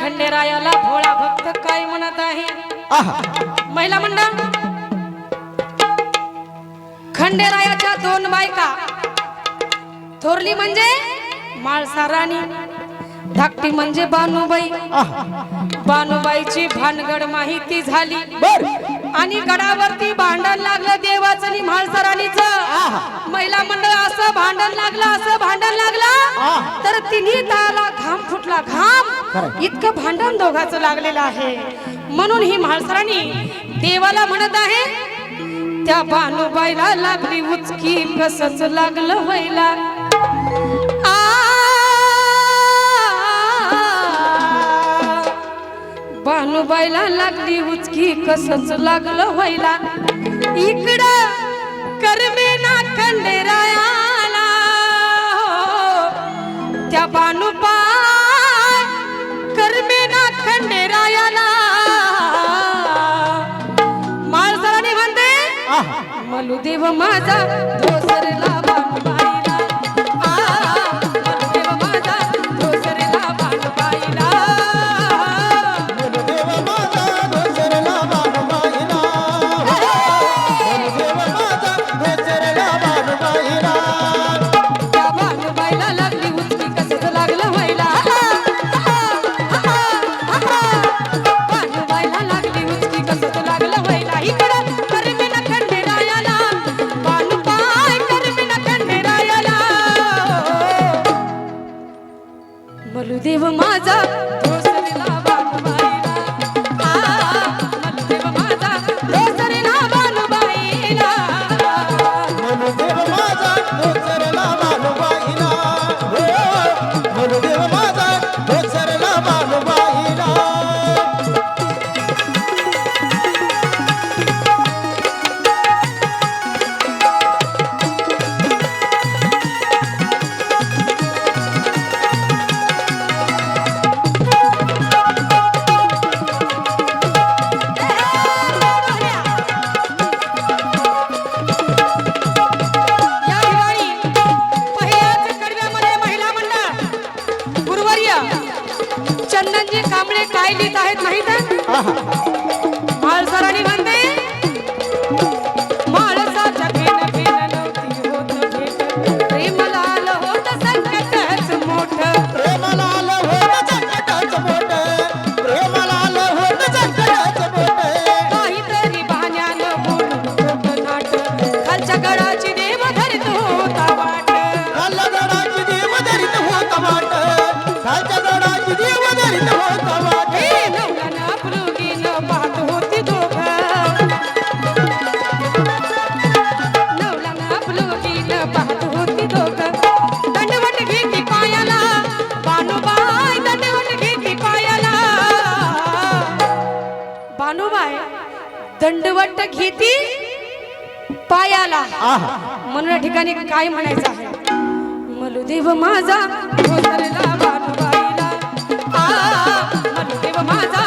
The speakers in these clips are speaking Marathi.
खंडेरायाला भोळा भक्त काय म्हणत आहे? महिला मंडळ खंडेरायाच्या दोन बायका थोरली म्हणजे माळसा राणी धाकटी म्हणजे बानुबाई. बानुबाईची भानगड माहिती झाली. बर. आणि गडावरती भांडण लागलं देवाचं आणि म्हाळसा राणीचं महिला मंडळ असं भांडण लागलं असं भांडण लागलं. तर तिन्ही ताला घाम फुटला घाम. इतकं भांडण दोघाचं लागलेलं आहे. म्हणून ही म्हाळसराणी देवाला म्हणत आहे त्या बानुबाईला लागली उचकी कसच लागलं व्हायला बानुबाईला लागली उचकी कसच लागलं व्हायला. इकडं करमे ना खंडेरायाला. त्या बानुबाई करमे ना खंडेरायाला. माळसराने म्हणते मलुदेव माझा मलुदेव पायाला. म्हणून या ठिकाणी काय म्हणायचं आहे? मलुदेव माझा माझा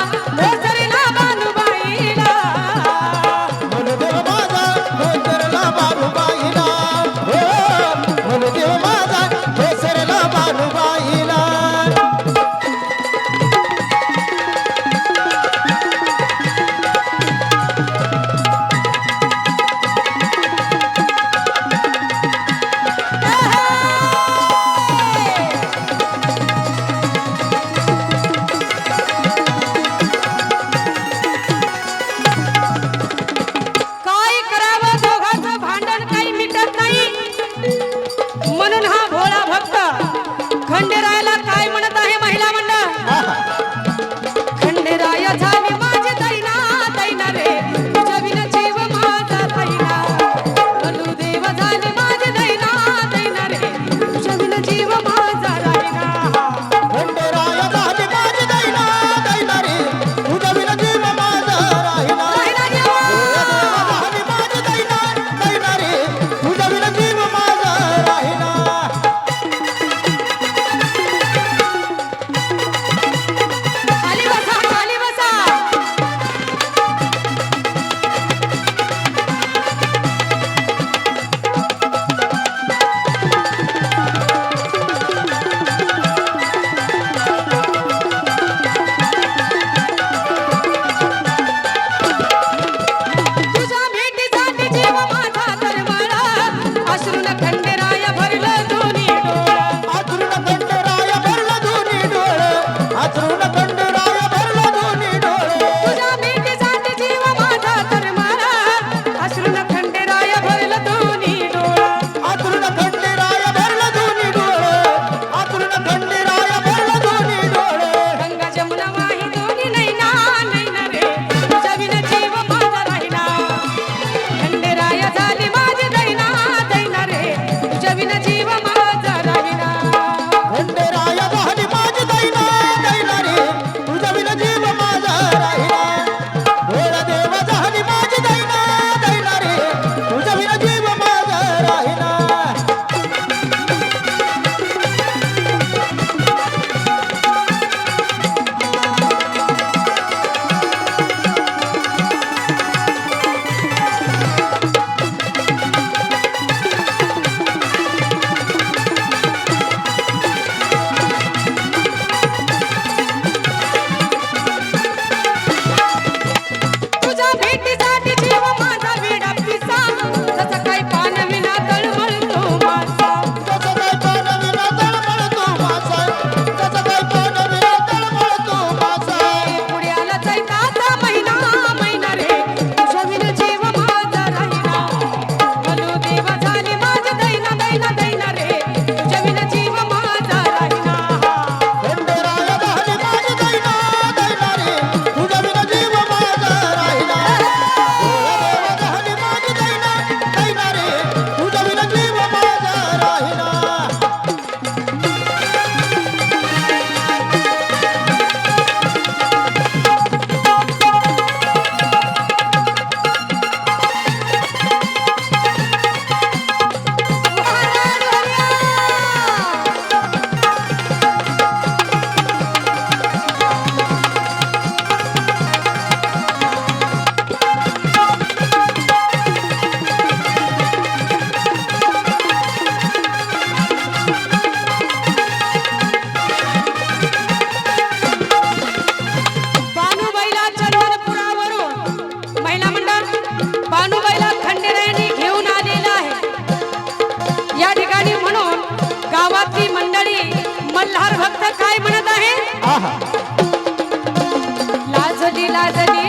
বিলাস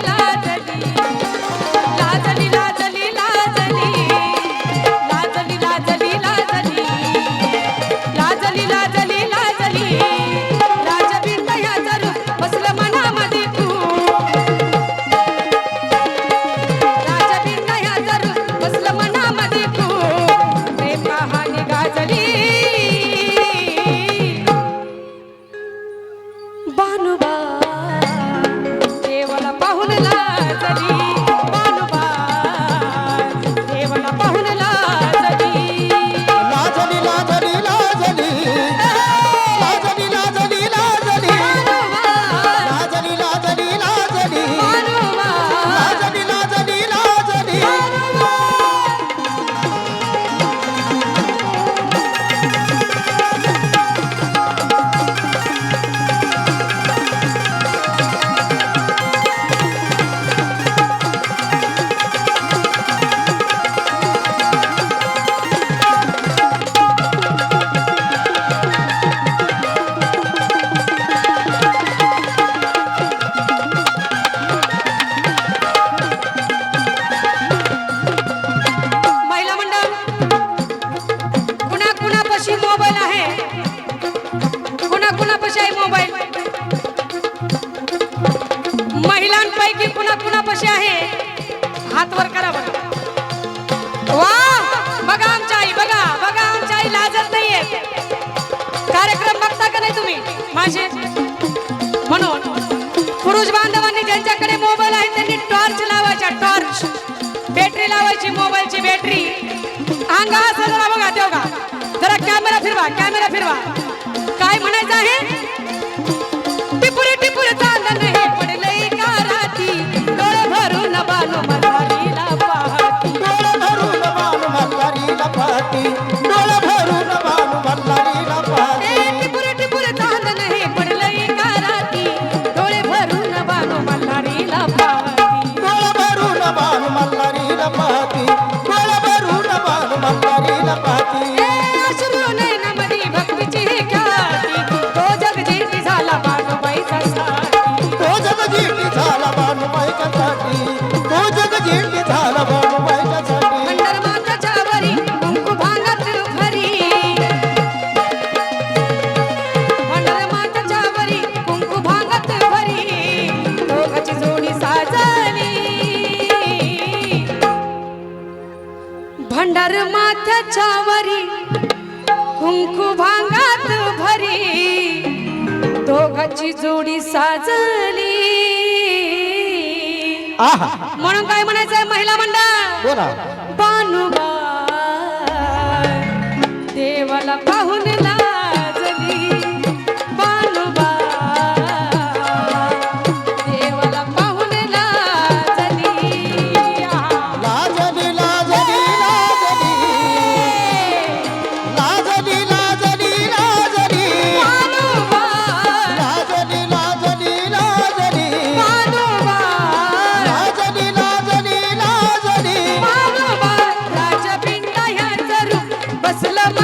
माझे. म्हणून पुरुष बांधवांनी ज्यांच्याकडे मोबाईल आहे त्यांनी टॉर्च लावायचा टॉर्च बॅटरी लावायची मोबाईलची बॅटरी अंगा बघा देऊ का? जरा कॅमेरा फिरवा कॅमेरा फिरवा. काय म्हणायचं आहे? भंडार माथ्याच्या वरी कुंकू भांगात भरी दोघाची जोडी साजली. म्हणून काय म्हणायचंय महिला मंडळ? Baslama.